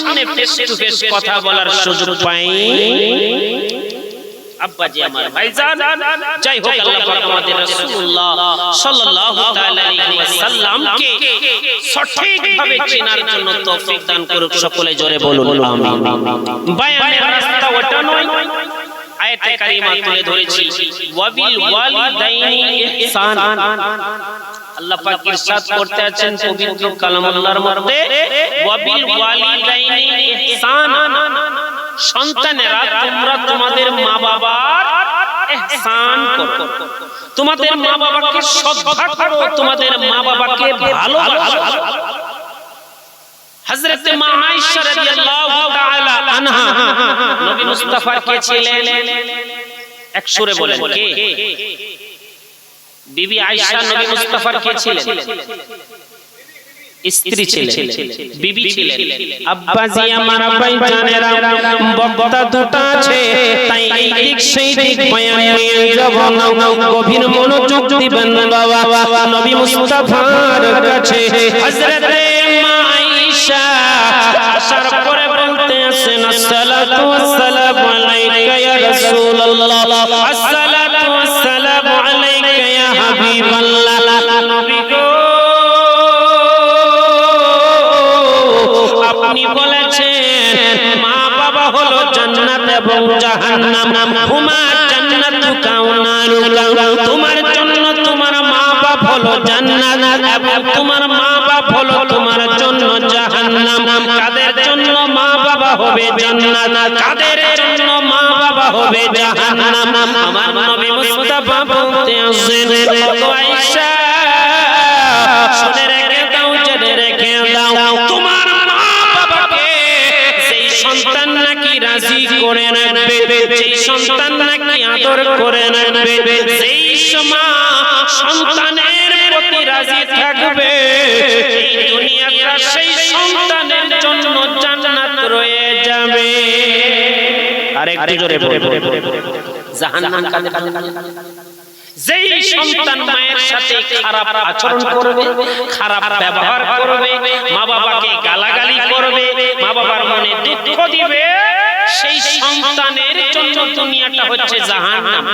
সামনে face to face কথা বলার সুযোগ পাই। আব্বাজি আমার ভাইজান, যাই হোক, আল্লাহ পাক আমাদের রাসূলুল্লাহ সাল্লাল্লাহু তাআলা আলাইহি ওয়াসাল্লামকে চেনার জন্য তৌফিক দান করুক, সকলে জোরে বলুন, আমিন। বায়ানের রাস্তা ওটা নয় আয়াতে কারিমা তুলে ধরেছি। ওয়াবিল ওয়ালিদাইনি ইহসান। আল্লাহ পাক ইরশাদ করতে আছেন পবিত্র কালামুল্লাহর মধ্যে। ওয়াবিল ওয়ালিদাইনি ইহসান। সন্তানেরা, তোমরা তোমাদের মা বাবার ইহসান করো। তোমাদের মা বাবাকে শ্রদ্ধা করো, তোমাদের মা বাবাকে ভালোবাসো। হযরত মা আয়েশা রাদিয়াল্লাহু তাআলা আনহা, নবী কে ছিলেন এক সুরে বলেন, কে? বিবি আয়েশা, নবী মুস্তাফার কে ছিলেন স্ত্রী ছিলেন। বিবি ছিলেন। আব্বাজি আমার জানেরা, বক্তা দুটা আছে, তাই এই দিক সেই দিক বয়ান নিয়ে যাব না। গভীর মনোযোগ দিবেন বাবা, নবী মুস্তাফার কাছে। হযরত আয়েশা আসার পরে বলতে আছেন, আসসালাতু ওয়াসসালামু আলাইকা ইয়া রাসূলুল্লাহ। আসসালাতু ওয়াসসালামু আলাইকা ইয়া হাবিবাল্লাহ। নবী গো, আপনি বলেছেন মা বাবা হলো জান্নাত এবং জাহান্নাম। তোমার জন্য তোমার মা বাপ হলো জান্নাত এবং তোমার মা বাপ হলো তোমার জন্য জাহান্নাম কাদের জন্য মা বাবা হবে জান্নাত। কাদের জন্য মা বাবা হবে জাহান্নাম? আমার নবী মুস্তাফা বলতে শুনে রেখে দাও, জেনে রেখে দাও। তোমার করে সেই সন্তান নাকি আদর করে সেই সময় সন্তানের প্রতি রাজি থাকবে এই দুনিয়াটা সেই সন্তানের জন্য জান্নাত রয়ে যাবে। আরেকটু জোরে বলব। জাহান্নাম কাদের জন্য যেই সন্তান মায়ের সাথে খারাপ আচরণ করবে খারাপ ব্যবহার করবে মা বাবাকে গালাগালি করবে মা বাবার মনে দুঃখ দিবে। সেই সন্তানের জন্য দুনিয়াটা হচ্ছে জাহান্নাম।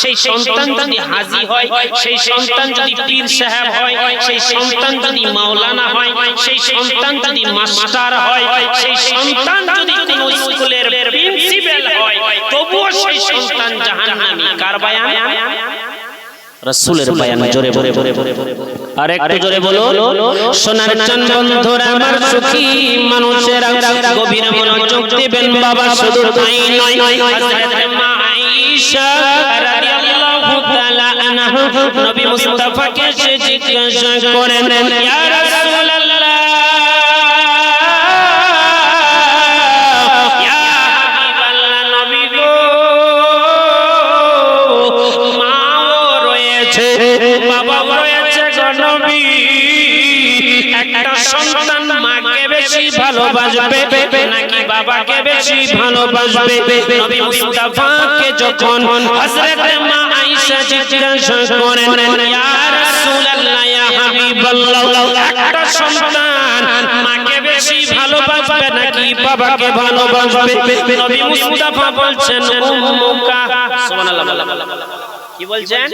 সেই সন্তান যদি হাজি হয় সেই সন্তান যদি পীর সাহেব হয় সেই সন্তান যদি মাওলানা হয় সেই সন্তান যদি মাস্টার হয় সেই সন্তান যদি কোনো স্কুলের প্রিন্সিপাল হয় তবুও সেই সন্তান জাহান্নামী। কার বায়ান? রাসূলের বয়ান জোরে জোরে জোরে আর একটু জোরে বলো সোনার চান বন্ধুরা আমার সুখী মানুষেরা গভীর মনোযোগ দিবেন বাবা শুধু তাই নয় মা আয়েশা রাদিয়াল্লাহু তাআলা আনহা নবী মুস্তাফাকে জিজ্ঞাসা করেন ইয়া ভালোবাসবে। নাকি বাবাকে বেশি ভালোবাসবে? নবী মুস্তাফাকে যখন হযরত মা আয়েশা জিজ্ঞাসা করেন ইয়া রাসূলুল্লাহ ইয়া হাবিবাল্লাহ একটা সন্তান মাকে বেশি ভালোবাসবে নাকি বাবাকে ভালোবাসবে? নবী মুস্তাফা বলছেন উম্মুকা। সুবহানাল্লাহ। কি বলছেন?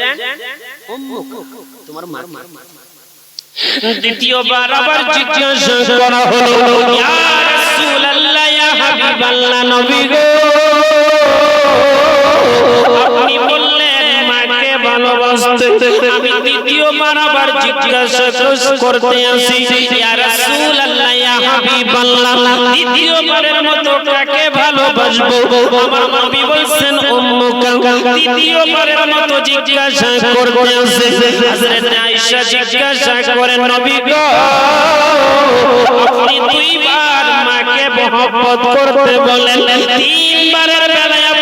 তোমার মা। দ্বিতীয়বার আবার জিজ্ঞাসা করা হলো। ইয়া রাসূলুল্লাহ ইয়া হাবিবাল্লাহ নবী গো। আপনি বললেন মাকে আমি দ্বিতীয়বার আবার জিজ্ঞাসা করতে আসি, ইয়া রাসূলুল্লাহ, ইয়া হাবিবাল্লাহ, দ্বিতীয়বারের মতো কাকে ভালোবাসবো? আমার নবী বলছেন, উম্মুকা। দ্বিতীয়বারের মতো জিজ্ঞাসা করতে আসি, হযরত আয়েশা জিজ্ঞাসা করেন নবী গো, আপনি দুইবার মাকে মহব্বত করতে বলেন, তিনবারের বেলায়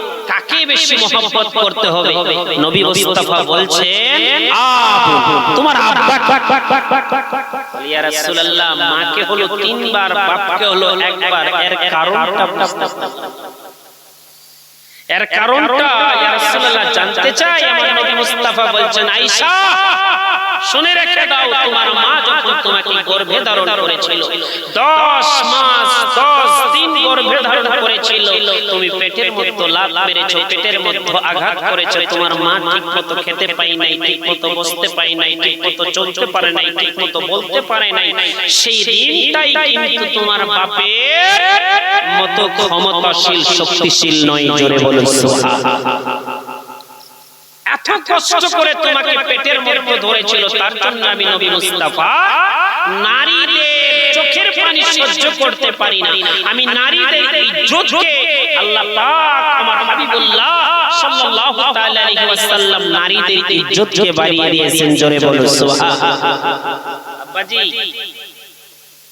কাকে বেশি মহব্বত করতে হবে। নবী মুস্তাফা বলছেন তোমার আব্বা ইয়া রাসূলুল্লাহ মাকে হলো তিনবার বাপকে হলো একবার। এর কারণটা বুঝতে। এর কারণটা ইয়া রাসূলুল্লাহ জানতে চাই আমার নবী মুস্তাফা বলছেন আয়েশা শুনে রেখে দাও তোমার মা যখন তোমাকে গর্ভে ধারণ করেছিল 10 মাস 10 দিন গর্ভে ধারণ করেছিল তুমি পেটের মধ্যে লাভ মেরেছো পেটের মধ্যে আঘাত করেছ তোমার মা ঠিকমতো খেতে পাই নাই ঠিকমতো বসতে পাই নাই ঠিকমতো চলতে পারে নাই ঠিকমতো বলতে পারে নাই সেই ঋণটাই কিন্তু তোমার বাপের মতো ক্ষমতাশীল শক্তিশীল নয় জোরে এত কষ্ট করে তোমাকে পেটের মধ্যে ধরেছিল, তার জন্য আমি নবী মুস্তাফা নারীদের চোখের পানি সহ্য করতে পারি না। আমি নারীদের আল্লাহ পাক আমার হাবিবুল্লাহ সাল্লাল্লাহু তাআলা আলাইহি ওয়াসাল্লাম নারীদের বাড়িয়ে দিয়েছেন, জোরে আব্বাজি,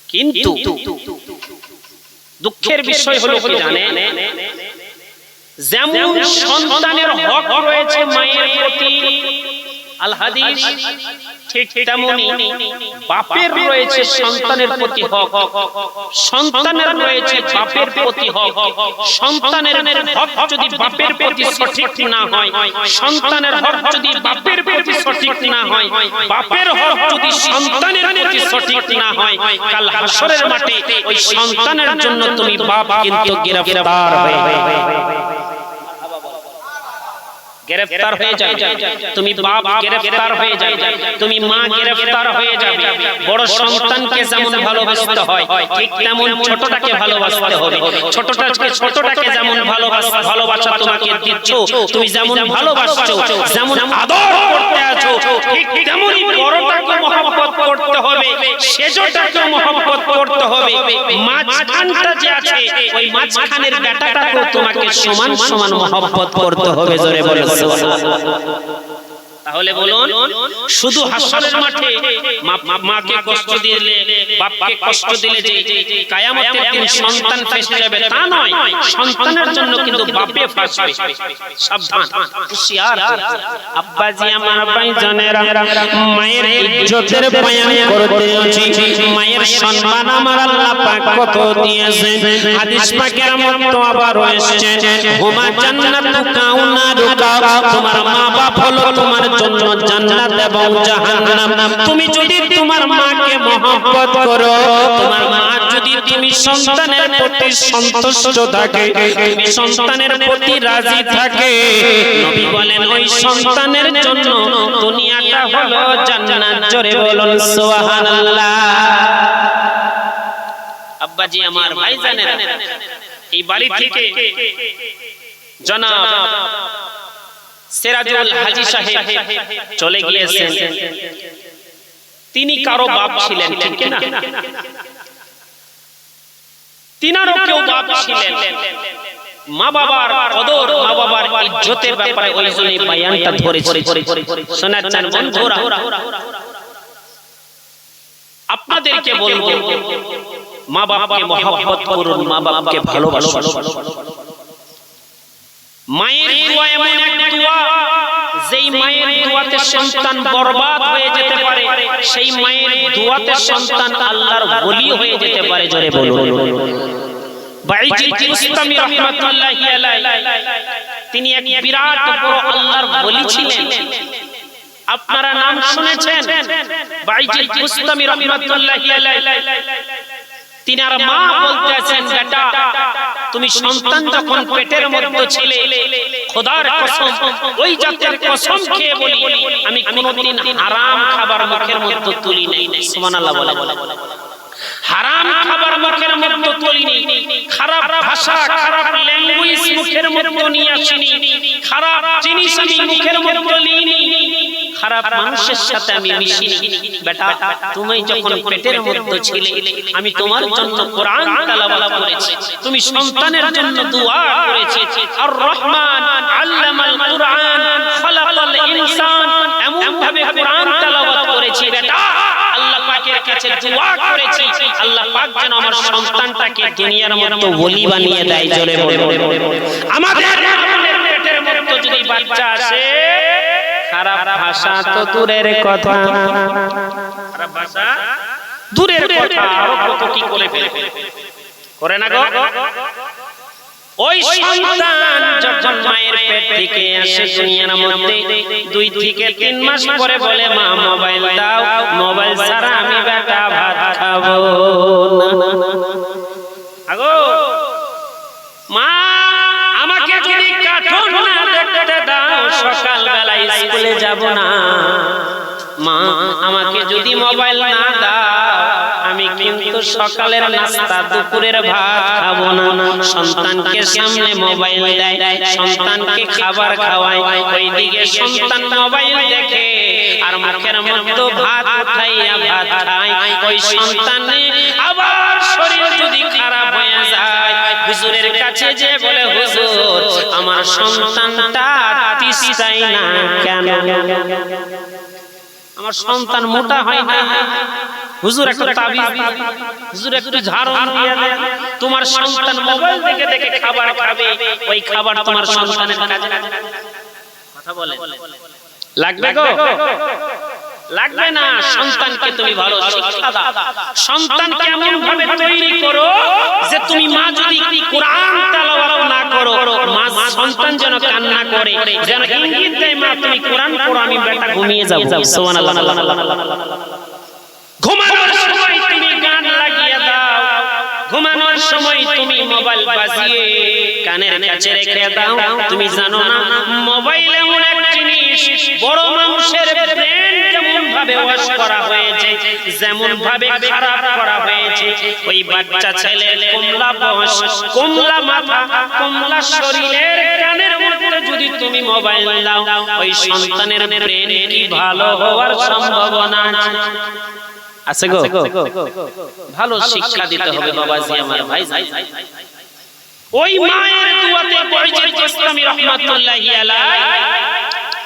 কিন্তু দুঃখের বিষয় হলো কি জানেন? যেমন সন্তানের হক রয়েছে মায়ের প্রতি। আল হাদিস ঠিক তেমনি বাপের রয়েছে সন্তানের প্রতি হক। সন্তানের রয়েছে বাপের প্রতি হক। সন্তানের হক যদি বাপের প্রতি সঠিক না হয় সন্তানের হক যদি বাপের প্রতি সঠিক না হয় বাপের হক যদি সন্তানের প্রতি সঠিক না হয় কাল হাসরের মাঠে ওই সন্তানের জন্য তুমি বাপ কিন্তু গ্রেফতার হয়ে গ্রেফতার হয়ে যাবে। তুমি বাপ গ্রেফতার হয়ে যাবে। তুমি মা গ্রেফতার হয়ে যাবে। বড় সন্তানকে যেমন ভালোবাসতে হয় ঠিক তেমন ছোটটাকে ভালোবাসতে হবে। ছোটটাকে ছোটটাকে যেমন ভালোবাসা ভালোবাসা তোমাকে দিচ্ছ তুমি যেমন ভালোবাসছো যেমন আদর করতে আছো ঠিক তেমনই বড়টাকে মহব্বত করতে হবে সেজটাকে মহব্বত করতে হবে। মাঝখানটা যে আছে ওই মাঝখানের বেটাটাকেও তোমাকে সমান সমান মহব্বত করতে হবে। জোরে বলে। বলো তাহলে বলুন শুধু হাসরের মাঠে মাকে কষ্ট দিলে বাপকে কষ্ট দিলে যে কায়ামতের দিন সন্তান ফেসে যাবে তা নয়। সন্তানের জন্য কিন্তু বাপে ফাঁসবে। সাবধান। হুঁশিয়ার। আব্বাজি আমার ভাই জানেরা মায়ের ইজ্জতের বয়ান করতে আছি মায়ের সম্মান আমার আল্লাহ পাক কত দিয়েছে হাদিস পাকের মতো আবার এসেছে। হুমা জান্নাতু কাউনা রুকা। তোমার মা বাপ হলো তোমার জন্য জান্নাত এবং জাহান্নাম। তুমি যদি তোমার মাকে মহব্বত করো, তোমার মা যদি তুমি সন্তানের প্রতি সন্তুষ্ট থাকে, তুমি সন্তানের প্রতি রাজি থাকে, নবী বলেন, ওই সন্তানের জন্য দুনিয়াটা হলো জান্নাত। জোরে বলুন, সুবহানাল্লাহ। আব্বাজি, আমার ভাই জানেন এই বাড়ি থেকে জনাব সেরাজুল হাজি সাহেব চলে গিয়েছেন। তিনি কারও বাপ ছিলেন ঠিক না তিনারও কেউ বাপ ছিলেন। মা বাবার কদর মা বাবার ইজ্জতের ব্যাপারে ওই জন্য এই বায়ানটা শোনাচ্ছেন বন্ধুরা। আপনাদেরকে বলব মা বাবাকে মহব্বত করুন মা বাবাকে ভালোবাসুন মায়ের দোয়া এমন এক দোয়া, যেই মায়ের দোয়াতে সন্তান বরবাদ হয়ে যেতে পারে, সেই মায়ের দোয়াতে সন্তান আল্লাহর ওলি হয়ে যেতে পারে, জোরে বলুন। তিনি এক বিরাট বড় আল্লাহর ওলি ছিলেন। আপনারা নাম শুনেছেন? বাইজিদ মুস্তামি রাহমাতুল্লাহি তিনার মা বলতেছেন, বেটা, তুমি সন্তান যখন পেটের মধ্যে ছিলে, খোদার কসম, ওই জাতের কসম খেয়ে বলি, আমি কোনোদিন হারাম খাবার মুখের মধ্যে তুলি নাই। সুবহানাল্লাহ বলে। হারাম খাবার মুখের মধ্যে তুলিনি খারাপ ভাষা, খারাপ ল্যাঙ্গুয়েজ মুখের মধ্যে নিয়ে আসিনি। খারাপ জিনিস আমি মুখের মধ্যে নিইনি। খারাপ মানুষের সাথে আমি মিশিনি বেটা তুমি যখন পেটের মধ্যে ছিলে আমি তোমার জন্য কোরআন তেলাওয়াত করেছি। তুমি সন্তানের জন্য দোয়া করেছি। আর রহমান আল্লামাল কোরআন খালাকাল ইনসান এমন ভাবে কোরআন তেলাওয়াত করেছি। বেটা আল্লাহ পাকের কাছে দোয়া করেছি। আল্লাহ পাক যেন আমার সন্তানটাকে দুনিয়ার মতো ওলি বানিয়ে দেয় জোরে বলে আমাদের পেটের বাচ্চা আসে খারাপ ভাষা তো দূরের কথা। খারাপ ভাষা? দূরের কথা। আরও কত কি করে ফেলে করে না গো। ওই সন্তান যখন মায়ের পেট থেকে আসে দুনিয়ার মধ্যে দুই থেকে তিন মাস পরে বলে মা মোবাইল দাও মোবাইল ছাড়া আমি বেটা ভাত খাব। না আগো। মা আমাকে যদি কার্টুন না দাও সকাল যাব না। মা, আমাকে যদি মোবাইল না দাও, আমি কিন্তু সকালের নাস্তা, দুপুরের ভাত খাব না। সন্তানকে সামনে মোবাইল দেয়, সন্তানকে খাবার খাওয়ায়। ওইদিকে সন্তান মোবাইল দেখে আর মুখের মধ্যে ভাত উঠাইয়া ভাত খায়। ওই সন্তানে আবার শরীর হুজুরের কাছে যে বলে, হুজুর, আমার সন্তানটা তিস্তাই না কেন? আমার সন্তান মোটা হয় না। হুজুর, একটা তাবিজ। হুজুর, একটু ঝাড়ু দিয়ে দেন। তোমার সন্তান মোবাইল দেখে দেখে খাবার খাবে। ওই খাবার তোমার সন্তানের কাজে কথা বলে লাগবে গো? লাগবে না। সন্তানকে তুমি ভালো শিক্ষা দাও। সন্তানকে এমন ভাবে তৈরি করো যে তুমি মা যদি কোরআন তেলাওয়াত না করো মা সন্তান যেন কান্না করে যেন ইঙ্গিত দেয় মা তুমি কোরআন পড়ো আমি বেটা ঘুমিয়ে যাব। সুবহানাল্লাহ ঘুমানোর সময় তুমি গান লাগিয়ে দাও। ঘুমানোর সময় তুমি মোবাইল বাজিয়ে কানের কাছে রেখে দাও। তুমি জানো না মোবাইল এমন এক জিনিস বড় ভাবে ওয়াশ করা হয়েছে যেমন ভাবে খারাপ করা হয়েছে ওই বাচ্চা ছেলের কমলা বয়স কমলা মাথা কমলা শরীরের কানের মধ্যে যদি তুমি মোবাইল দাও ওই সন্তানের ব্রেন কি ভালো হওয়ার সম্ভাবনা আছে? গো। ভালো শিক্ষা দিতে হবে বাবাজি আমার ভাই। ওই মায়ের দুয়াতে বয়জির গোস্তামি রহমাতুল্লাহি আলাই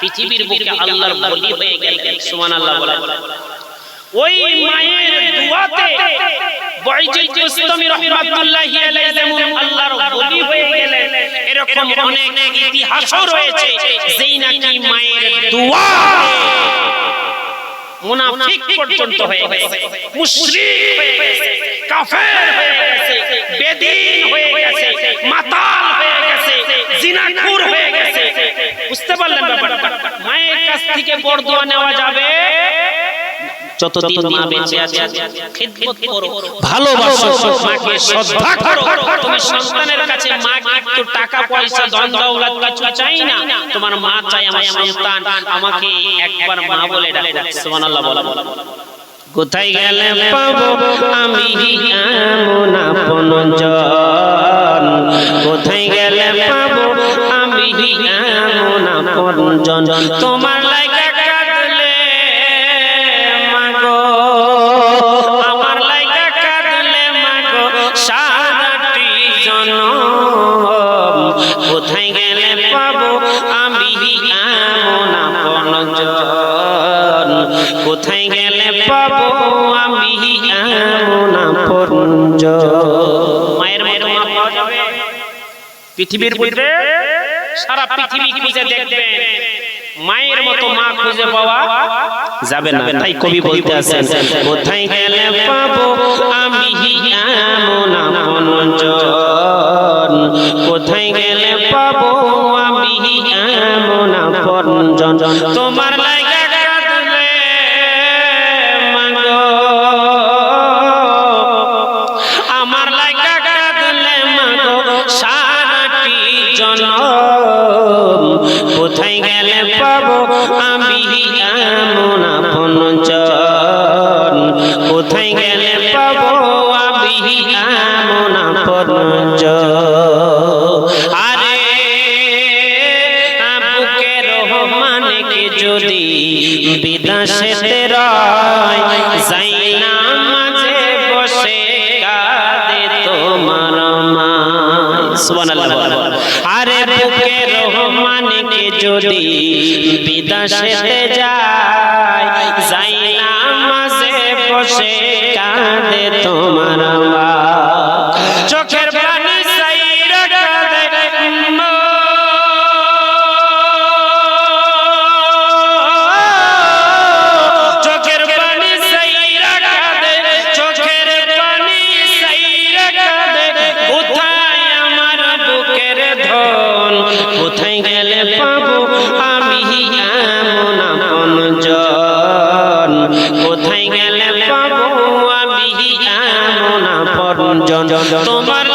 পৃথিবীর বুকে আল্লাহর বলি হয়ে গেলেন সুবহানাল্লাহ বলা ওই মায়ের দুয়াতে গোস্তামি রহমাতুল্লাহি আলাই যেমন আল্লাহর বলি হয়ে গেলেন এরকম অনেক ইতিহাসও রয়েছে যেই নাকি মায়ের দুয়া। মুনাফিক পর্যন্ত হয়ে গেছে। মুশরিক হয়ে গেছে। কাফের হয়ে গেছে। বেদিন হয়ে গেছে। মাতাল হয়ে গেছে। হয়ে বুঝতে পারলেন ব্যাপারটা। মায়ের কাছ থেকে বরদোয়া নেওয়া যাবে। যতদিন মা বেঁচে আছে খিদমত করো। ভালোবাসো মাকে শ্রদ্ধা করো। তুমি সন্তানের কাছে মাকে একটু টাকা পয়সা ধন দৌলত কিছু চাই না। তোমার মা চাই আমার সন্তান আমাকে একবার মা বলে ডাকো। সুবহানাল্লাহ বলো। কোথায় গেলে পাবো? আমি এমন আপন জন? কোথায় আপন জন তোমার লাইকা কাঁদলে মাগো। আমার লাইকা কাঁদলে মাগো সারাটি জনম। কোথায় গেলে পাবো আমি এমন আপন জন? কোথায় গেলে পাবো আমি এমন আপন মায়ের পাওয়া পৃথিবীর মধ্যে সারা পৃথিবী খুঁজে দেখবেন। মায়ের মতো মা খুঁজে পাওয়া যাবে না। তাই কবি বলতে আছেন কোথায় গেলে পাবো? আমি এমন আপন কোথায় গেলে পাবো? আমি এমন আপন জন তোমার রহমানকে যদি বিদাসেতে আরে বুকে রহমানকে যদি বিদাসেতে যায় জন তোমার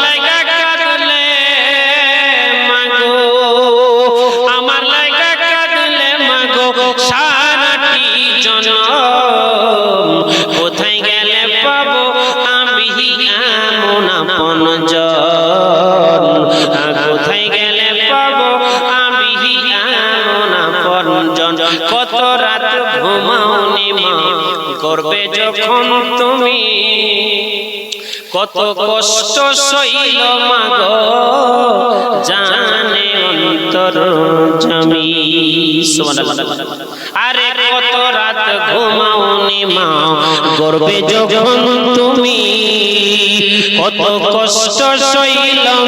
কত কষ্ট সইল মাগ? জানে অন্তর জমি। আরে কত রাত ঘুমাওনি মা? গর্বে যখন তুমি, কত কষ্ট সইল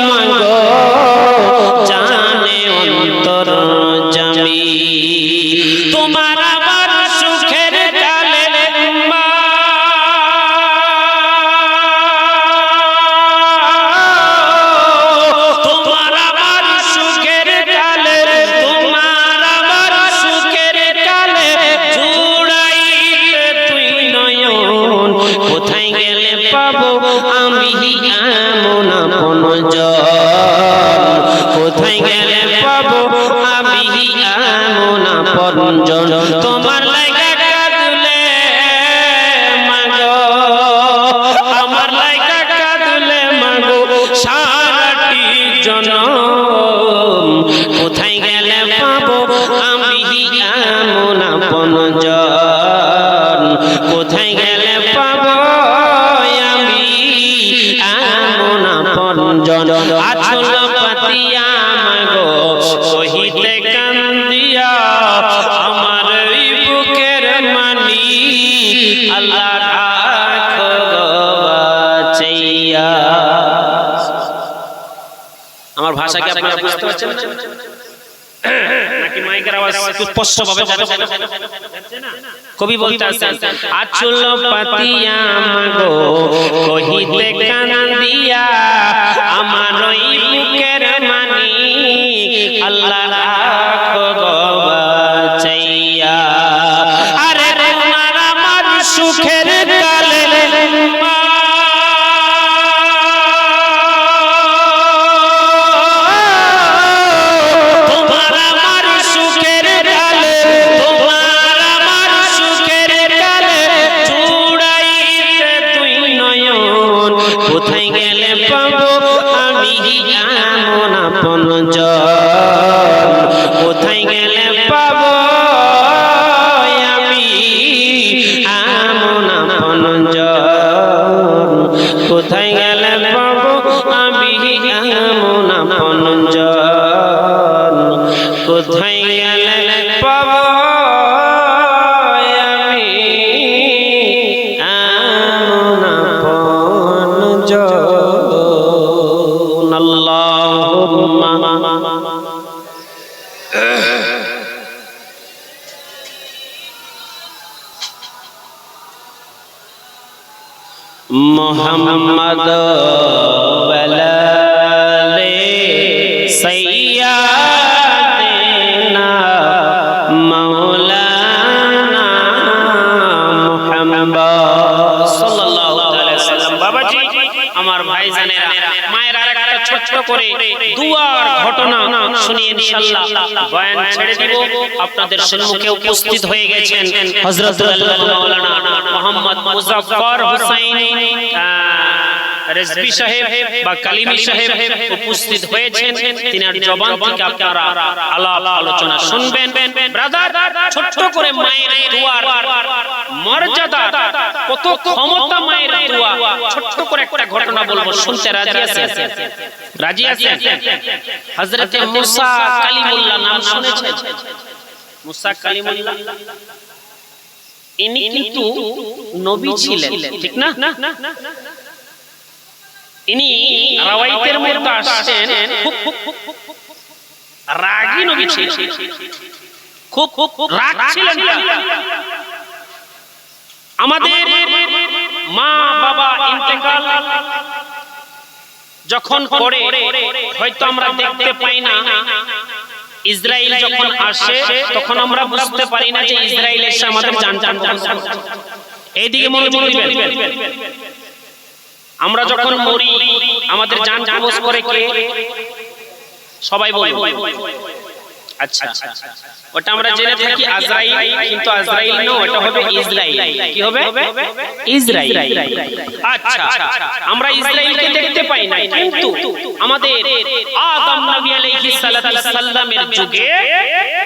ভাষা কি আপনারা বুঝতে পারছেন না? নাকি মাইকের আওয়াজ না? কবি বলতে আছেন আচল পাতিয়া মাগো কহিতে কান্দিয়া আমার ওই বুকের মানি আল্লাহ আমি এমন আপন জন ভাইজানেরা, মায়ের আরেকটা ছোট্ট করে দুয়ার ঘটনা শুনিয়ে ইনশাআল্লাহ বয়ান ছেড়ে দিব। আপনাদের সম্মুখে উপস্থিত হয়ে গেছেন হযরত মাওলানা মোহাম্মদ মুজাফফর হুসাইন। রেজবি সাহেব বা কালিমি সাহেব উপস্থিত হয়েছেন। তিনার জবান থেকে আপনারা আলাপ আলোচনা শুনবেন। ব্রাদার, ছোট্ট করে মায়ের দুয়ার, মর্যাদা, কত ক্ষমতা মায়ের ছোট্ট করে একটা ঘটনা বলব, শুনতে রাজি আছেন? রাজি হযরতে মুসা কালিমুল্লাহ নাম শুনেছেন? মুসা কালিমুল্লাহ? ইনি কিন্তু নবী ছিলেন, ঠিক না? ইনি রাওয়াইতের মধ্যে আসছেন রাগী নবী ছিলেন খুব রাগ ছিলেন আমাদের মা বাবা ইন্তেকাল যখন করে হয়তো আমরা দেখতে পাই না। ইসরায়েল যখন আসে তখন আমরা বুঝতে পারি না যে ইসরায়েল এসে আমাদের জান জান এইদিকে মনোযোগ দিবেন। আমরা যখন মরি আমাদের জান কবজ করে কে? সবাই বলব আচ্ছা ওটা আমরা জেনে থাকি আজরাইল কিন্তু আজরাইল না ওটা হবে ইসরাইল। কি হবে? ইসরাইল। আচ্ছা আমরা ইসরাইলকে দেখতে পাই না কিন্তু আমাদের আদম নবী আলাইহিস সালাতু সাল্লামের যুগে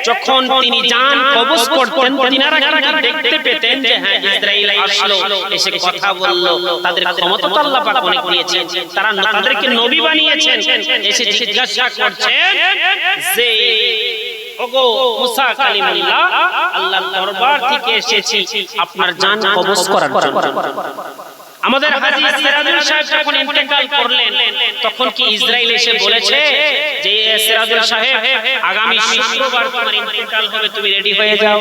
যখন তিনি জান কবজ করতেন তিনারা কিন্তু দেখতে পেতেন যে হ্যাঁ ইসরাইল আসলো এসে কথা বলল তাদের ক্ষমতা তো আল্লাহ পাক অনেক দিয়েছেন তারা তাদেরকে নবী বানিয়েছেন এসে জিজ্ঞাসা করছেন যে আপনার জান কবজ করার আমাদের করলেন, তখন কি ইসরায়েল এসে বলেছে যে সিরাজুল সাহেব, আগামী শুক্রবার তোমার ইন্তেকাল হবে, তুমি রেডি হয়ে যাও।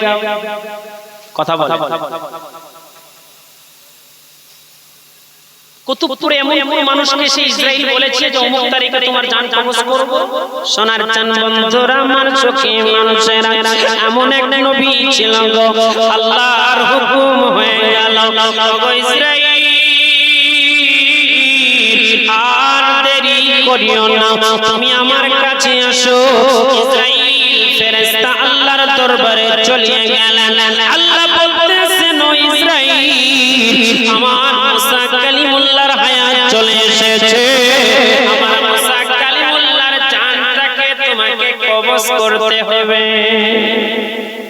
কথা বল কুতুবপুরে এমন এমন মানুষকে সে ইসরাইল বলেছে যে অমুক তারিখে তোমার জান কবজ করব। সোনার চান বন্ধুরা আমার চোখে মানুষেরা এমন এক নবী ছিল গো। আল্লাহর হুকুম হয়ে গেল গো ইসরাইল। আর দেরি করিও না। তুমি আমার কাছে আসো। ফেরেশতা আল্লাহর দরবারে চলে গেলেন। আল্লাহ বলতেছেন ও ইসরাইল আমার করতে হবে।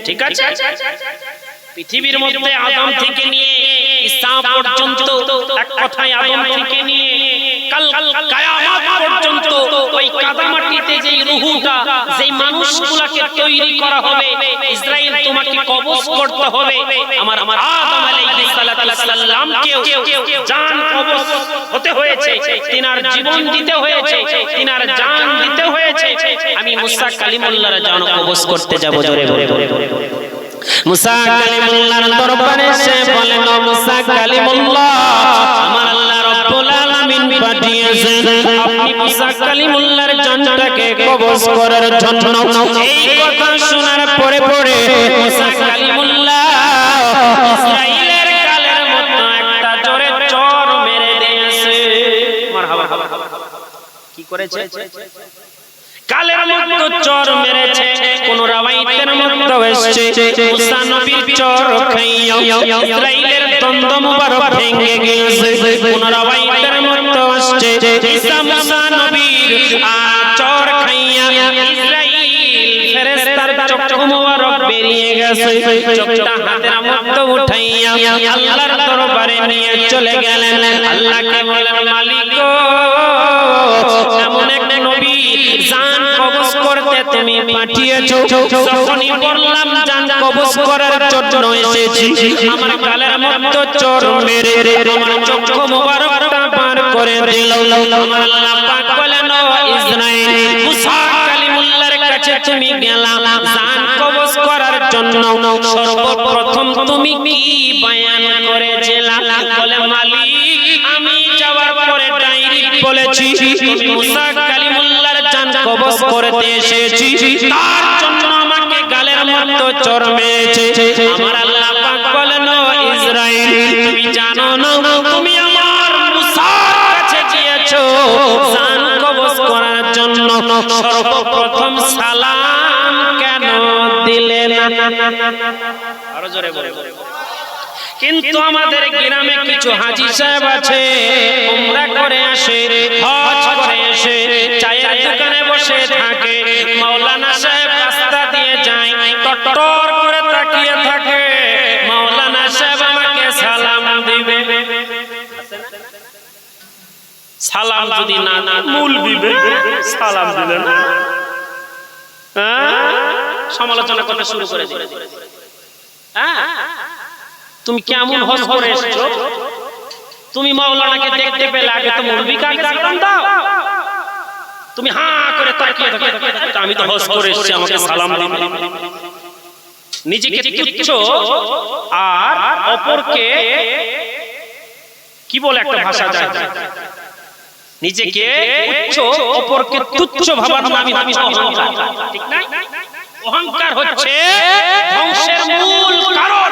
ঠিক আছে? পৃথিবীর মধ্যে আদম থেকে নিয়ে ঈসা পর্যন্ত এক কথায় আদম থেকে নিয়ে কাল কিয়ামত পর্যন্ত ওই কাদামাটিতে যেই রূহটা যেই মানুষগুলোকে তৈরি করা হবে ইসরাইল তোমাকে কবজ করতে হবে। আমার আমার আদম আলাইহিস সালাতু সাল্লামকেও জান কবজ হতে হয়েছে তিনার জীবন দিতে হয়েছে তিনার জান দিতে হয়েছে। আমি মুসা কালিমুল্লাহর জান কবজ করতে যাব জোরে বলে। মুসা কালিমুল্লাহর দরবারে সে বলেন মুসা কালিমুল্লাহ আমার রব্বুল পাঠিয়েছেন। আপনি মুসা কালিমুল্লাহর জানটাকে কবজ করার জন্য এই কথা শোনার পরে পরে মুসা কালিমুল্লাহ ইসরাইলের কালের মতো একটা জোরে চর মেরে দিয়েছে। মারহাবা। কি করেছে? কালের মতো চর মেরেছে, কোন রাওয়াইতের মধ্যে এসেছে। মুসা নবীর চর খাইয়া ইসরাইলের দ্বন্দ্ব মুবারক ভেঙে গিয়েছে। রাওয়াইতের মধ্যে আসছে ঈসা মুসা নবীর আ চর খাইয়া চলে গেলেন। আল্লাহকে বলেন মালিক এমন এক নবী, জান তুমি পাঠিয়েছো, যখনই বললাম জান কবজ করার জন্য এসেছি, আমার গালের মধ্যে চোর মেরে আমার চক্ষু মুবারকটা পার করে দিল। আমার আল্লাহ পাক বলেন ইসরাইল, মুসা কালিমুল্লাহর কাছে তুমি গেলা জান কবজ করার জন্য। সর্বপ্রথম তুমি কি বয়ান করেছিলা? বলে, মালিক, আমি যাওয়ার পরে ডাইরেক্ট বলেছি মুসা কালিমুল্লাহর জান কবজ করতে এসেছি তার জন্য আমাকে গালের মধ্যে চর মেরেছে আমার আল্লাহ পাক বলেন ইসরাইল তুমি জানো না তুমি আমার মুসার কাছে গিয়েছো। জান কবজ করার জন্য সর্বপ্রথম সালাম কেন দিলে না? আরও জোরে বলে কিন্তু আমাদের গ্রামে কিছু হাজি সাহেব আছে। উমরা করে আসে হজ করে আসে চায়ের দোকানে বসে থাকে। মাওলানা সাহেব রাস্তা দিয়ে যায় টটর করে তাকিয়ে থাকে। মাওলানা সাহেব আমাকে সালাম দিবে। সালাম যদি না না মূল দিবে সালাম দিলে না হ্যাঁ? সমালোচনা করতে শুরু করে দিবে হ্যাঁ? তুমি কেমন হজ করে এসেছ? তুমি মাওলানাকে দেখতে পেলে আগে তো মৌলবীকে আগে সালাম দাও। তুমি হা করে তাকিয়ে থাকো আমি তো হজ করে এসেছি আমাকে সালাম দিবে নিজেকে তুচ্ছ আর অপরকে কি বলে একটা ভাষা যায়? নিজেকে উচ্চ অপরকে তুচ্ছ ভাবার নামই আমি অহংকার ঠিক না অহংকার হচ্ছে ধ্বংসের মূল কারণ।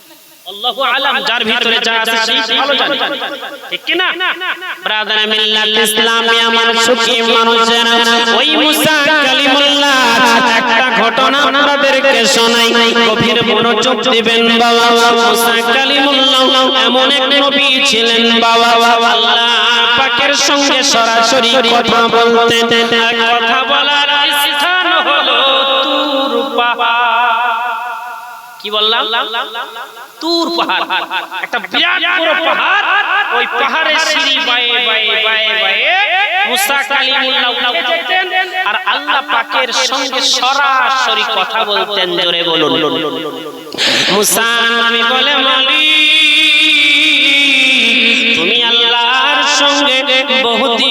আল্লাহু আলাম যার ভিতরে যা আছে সেই ভালো জানে। ঠিক কি না ব্রাদার মিল্লাত ইসলামী আমার সুখী মানুষেরা ওই মুসা কালিমুল্লাহ একটা ঘটনা আপনাদেরকে শোনাই। গভীর মনোযোগ দিবেন বাবা মুসা কালিমুল্লাহ এমন এক নবী ছিলেন বাবা আল্লাহ পাকের সঙ্গে সরাসরি কথা বলতেন। কথা বলার কি বললাম? তুর পাহাড়। একটা বিরাট বড় পাহাড়। ওই পাহাড়ের সিঁড়ি বায়ে বায়ে বায়ে বায়ে মুসা কালিমুল্লাহ উঠে যেতেন আর আল্লাহ পাকের সঙ্গে সরাসরি কথা বলতেন, জোরে বলুন। মুসা আমি বলে মালিক তুমি আল্লাহর সঙ্গে বহুদিন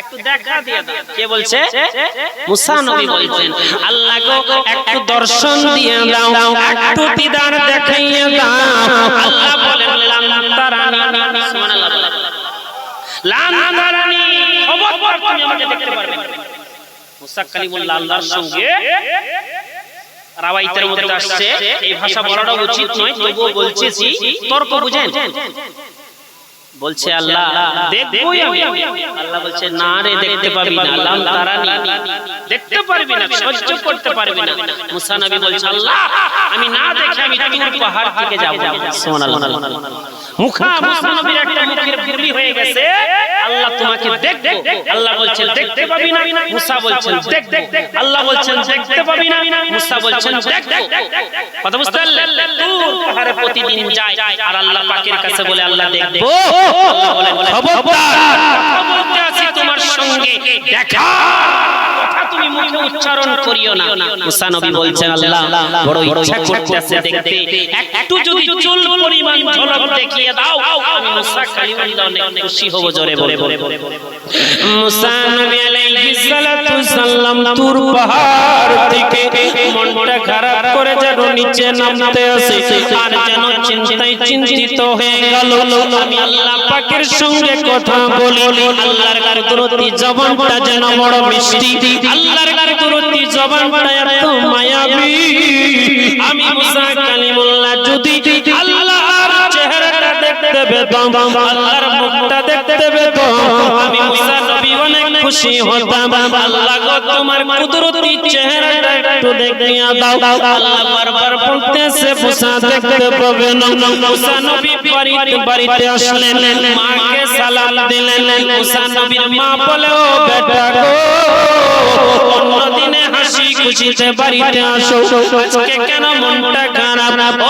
একটু দেখা দিয়ে দাও। কে বলছে? মুসা নবী বলছেন। আল্লাহ গো একটু দর্শন দিয়ে দাও। একটু দিদার দেখাইয়ে দাও। আল্লাহ বলেন লাম তারানি সুবহানাল্লাহ লান তারানি খবরদার তুমি আমাকে দেখতে পারবে। মুসা কালিমুল্লাহ আল্লাহর সঙ্গে রাওয়াইতের মধ্যে আসছে। এই ভাষা বলাটা উচিত নয় তবুও বলছেছি তর্ক বুঝেন। বলছে আল্লাহ দেখবই আমি। আল্লাহ বলছে না রে দেখতে পাবি না। লাম তারানি দেখতে পারবি না সহ্য করতে পারবি না। মুসা নবী বলছে আল্লাহ আমি না দেখে আমি দূর পাহাড় থেকে যাব। সুবহানাল্লাহ। মুখা মুসা তোমার সঙ্গে। তুমি উচ্চারণ করিও না। মুসা নবী বলছেন, আল্লাহ দেখতে। একটু যদি চুল পরিমাণ ঝলক দাও, আমি মুসা কালিমুল্লাহ অনেক খুশি হব জোরে বলে বলে মুসা নবী আলাইহিস সালাতু সাল্লাম তুর পাহাড় থেকে মনটা খারাপ করে যেন নিচে নামতে আসে, আর যেন চিন্তায় চিন্তিত হয়ে গেল। আমি আল্লাহ পাকের সঙ্গে কথা বলি, আল্লাহর কুদরতি জবানটা যেন বড় মিষ্টি, আল্লাহর কুদরতি জবানটা এত মায়াবী। আমি মুসা কালিমুল্লাহ যদি পেতাম আল্লাহর মুখটা দেখতে পেতাম আমি মুসা নবী অনেক খুশি হতাম। আল্লাহ গো কেন মনটা খারাপ?